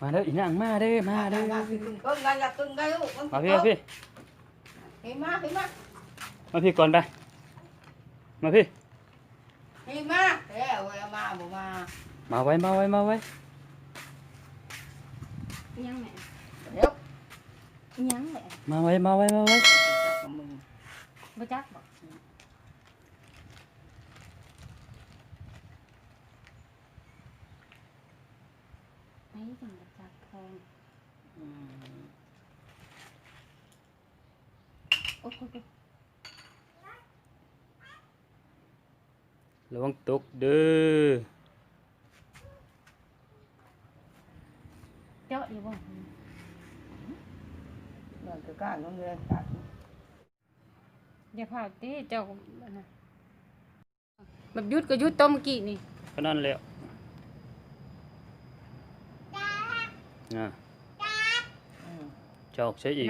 มาเด้ออีนางมาเด้อมาเด้อ Là thì từng con gai là từng gai ụ con มาพี่มาพี่ Hì ma hì ma มาพี่ก่อนไป มาพี่ hì ma thế à ôi ma bộ ma มาไว้มาไว้มาไว้ยังแม่ nếu ยังแม่มาไว้มาไว้มาไว้ của mình บ่จักบ่ ไอ้จังบ่จักแพงโอ้โหระวังตกเด้อเจาะดีบ่ là cái cả nó nghe cả อย่าพาติเจ้าอันน่ะแบบหยุดก็หยุดต้มอกี้นี่ก็นั่นแหล้วอะ Ừ. cho chọc sẽ gì?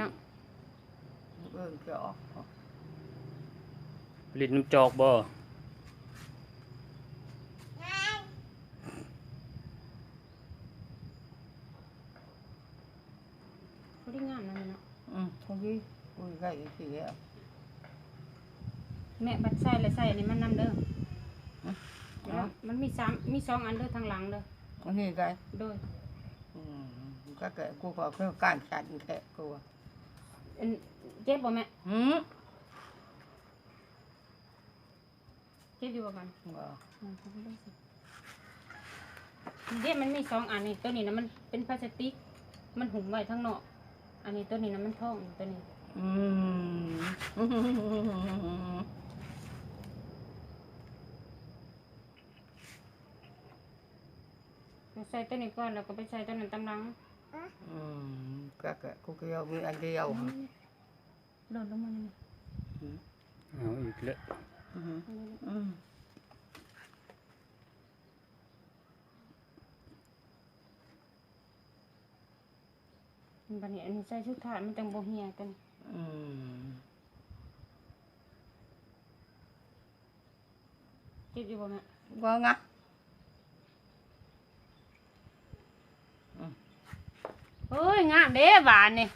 Lịt nó chọc bờ đi ngàn này nó không ừ, đi. Ui gậy thì à. mẹ bật sai là sai này mà năm đứa ừ. đó. đó. mình mi sám xong ăn đứa thằng lằng đứa có gì đôi. Các cái cô có cái cản chặn thế cô à อันเจ็บบ่แม่ ừ เจ็บอยู่บ่กัน Vâng. อืมเดี๋ยวมันมีสองอันนี่ตัวนี้นะมันเป็นพลาสติก มันหุ่มไว้ทั้งนอก อันนี้ตัวนี้นะมันท่องตัวนี้ ừ เราใส่ตัวนี้ก่อนแล้วก็ไปใส่ตัวนั้นตำหลัง ừ các cái cô kêu với anh kêu โดดลงมานี่เอาอีกแล้ว ừ ừ บัดนี้อันนี้ใส่ชุดขาดมันจังบ่เหี่ยกัน ừ เจ็บอยู่บ่แม่ vâng ạ เฮ้ยงามเด้หวานนี่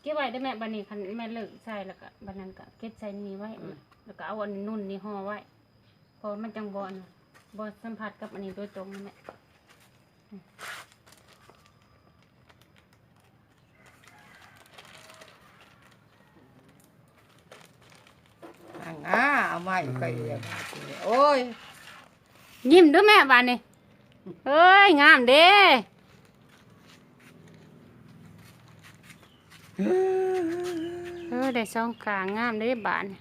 เก็บไว้ได้อแม่บัดนี้คันแม่เลิกใส่แล้วก็บัดนั้นก็เก็บใส่นี่ไว้ แล้วก็เอาอันนุ่นนี่ห่อไว้เพอมันจังบ่อนบ่สัมผัสกับอันนี้โดยตรงนะแม่ hàng á mày cây ôi ยิ้มเด้วยแม่บานนี่เฮ้ย งามเด้เออได้สองขางามเด้บานนี่